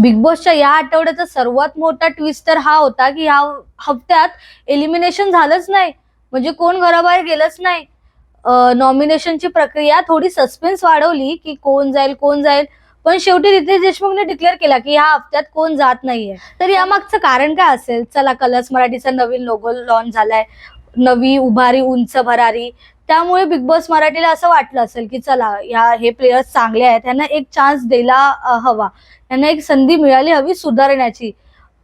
Big बॉसच्या या आठवड्याचा सर्वात मोठा ट्विस्ट तर हा होता की या हप्त्यात एलिमिनेशन झालंच नाही. म्हणजे कोण घराबाहेर गेलंच नाही. नॉमिनेशनची प्रक्रिया थोडी सस्पेन्स वाढवली की कोण जाईल कोण जाईल. पण शेवटी रितेश देशमुखने डिक्लेअर केला की ह्या हप्त्यात कोण जात नाहीये. तर यामागचं कारण काय असेल? चला कलर्स मराठीचा नवीन लोगो लॉन्च झालाय. नवी उभारी उंच भरारी. त्यामुळे बिग बॉस मराठीला असं वाटलं असेल की चला या हे प्लेयर्स चांगले आहेत त्यांना एक चान्स द्यायला हवा. त्यांना एक संधी मिळाली हवी सुधारण्याची.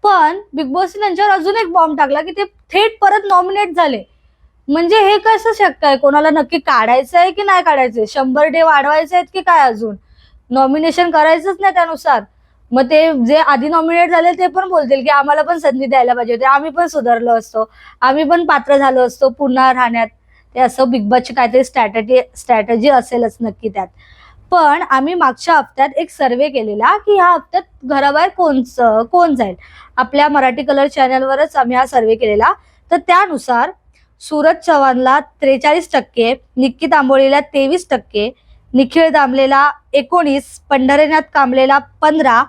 पण बिग बॉसने त्यांच्यावर अजून एक बॉम्ब टाकला की ते थेट परत नॉमिनेट झाले. म्हणजे हे कसं शक्य आहे? कोणाला नक्की काढायचं आहे की नाही काढायचंय शंभर डे वाढवायचे आहेत की काय अजून? नॉमिनेशन करायचंच नाही त्यानुसार. मग ते जे आधी नॉमिनेट झाले ते पण बोलतील की आम्हाला पण संधी द्यायला पाहिजे होती. आम्ही पण सुधारलो असतो. आम्ही पण पात्र झालो असतो पुन्हा राहण्यात. ते असं बिग बॉसची काहीतरी स्ट्रॅटजी स्ट्रॅटजी असेलच नक्की त्यात. पण आम्ही मागच्या हप्त्यात एक सर्वे केलेला की ह्या हप्त्यात घराबाहेर कोण कोण जाईल? आपल्या मराठी कलर चॅनलवरच आम्ही हा सर्वे केलेला. तर त्यानुसार सूरज चव्हाणला त्रेचाळीस टक्के निक्की तांबोळीला तेवीस टक्के निखिळ दामलेला एकोणीस पंढरीनाथ कांबलेला पंधरा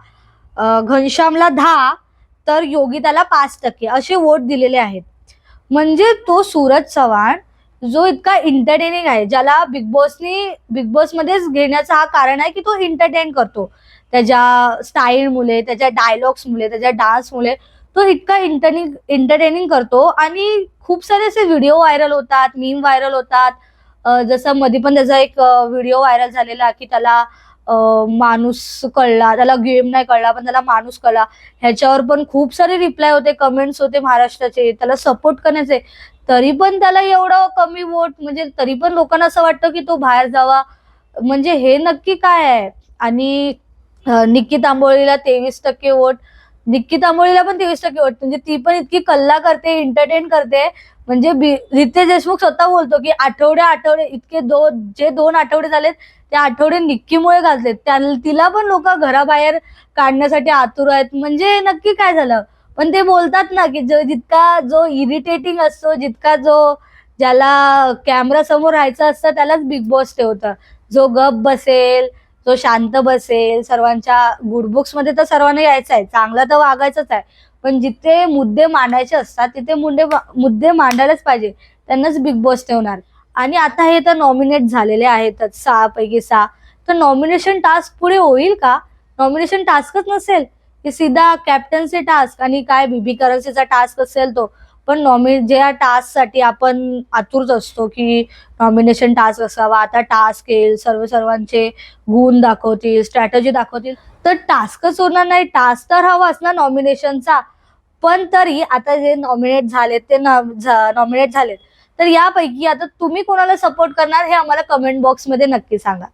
घनश्यामला दहा तर योगिताला पाच टक्के असे वोट दिलेले आहेत. म्हणजे तो सूरज चव्हाण जो इतका एंटरटेनिंग आहे ज्याला बिग बॉसनी बिग बॉस मध्येच घेण्याचं हा कारण आहे की तो एंटरटेन करतो. त्याच्या स्टाईल मुले त्याच्या डायलॉग्स मुले त्याच्या डान्स मुले तो इतका इंटरनिंग एंटरटेनिंग करतो. आणि खूप सारे असे व्हिडिओ व्हायरल होतात मीम व्हायरल होतात. जसं मध्ये पण त्याचा एक व्हिडिओ व्हायरल झालेला की त्याला माणूस कळला त्याला गेम नाही कळला पण त्याला माणूस कळला. ह्याच्यावर पण खूप सारे रिप्लाय होते कमेंट्स होते महाराष्ट्राचे. त्याला सपोर्ट करण्याचे. तरी पण त्याला एवढं कमी वोट म्हणजे तरी पण लोकांना असं वाटतं की तो बाहेर जावा. म्हणजे हे नक्की काय आहे? आणि निक्की तांबोळीला तेवीस टक्के वोट निक्की तांबोळीला पण तेवीस टक्के वोट म्हणजे ती पण इतकी कल्ला करते एंटरटेन करते. म्हणजे रितेश देशमुख स्वतः बोलतो की आठवडे आठवडे इतके दोन जे दोन आठवडे झालेत त्या आठवडे निक्कीमुळे गाजलेत त्या तिला पण लोक घराबाहेर काढण्यासाठी आतुर आहेत. म्हणजे नक्की काय झालं? पण ते बोलतात ना की जो जितका जो इरिटेटिंग असतो जितका जो ज्याला कॅमेरा समोर राहायचा असतं त्यालाच बिग बॉस ठेवतं. जो गप बसेल जो शांत बसेल सर्वांच्या गुडबुक्समध्ये तर सर्वांना यायचं आहे. चांगला तर वागायचंच आहे. पण जिथे मुद्दे मांडायचे असतात तिथे मुद्दे मुद्दे मांडायलाच पाहिजे. त्यांनाच बिग बॉस ठेवणार. आणि आता हे तर नॉमिनेट झालेले आहेतच. सहा पैकी सहा. तर नॉमिनेशन टास्क पुढे होईल का? नॉमिनेशन टास्कच नसेल. की सीधा कॅप्टन्सी टास्क आणि काय बीबी करन्सीचा टास्क असेल तो. पण नॉमि ज्या टास्कसाठी आपण आतुरच असतो की नॉमिनेशन टास्क असावा. आता टास्क येईल सर्व सर्वांचे गुण दाखवतील स्ट्रॅटजी दाखवतील. तर टास्कच होणार नाही. टास्क तर हवाच ना नॉमिनेशनचा पण तरी आता जे नॉमिनेट झालेत ते नॉमिनेट झालेत. तर यापैकी आता तुम्ही कोणाला सपोर्ट करणार हे आम्हाला कमेंट बॉक्समध्ये नक्की सांगा.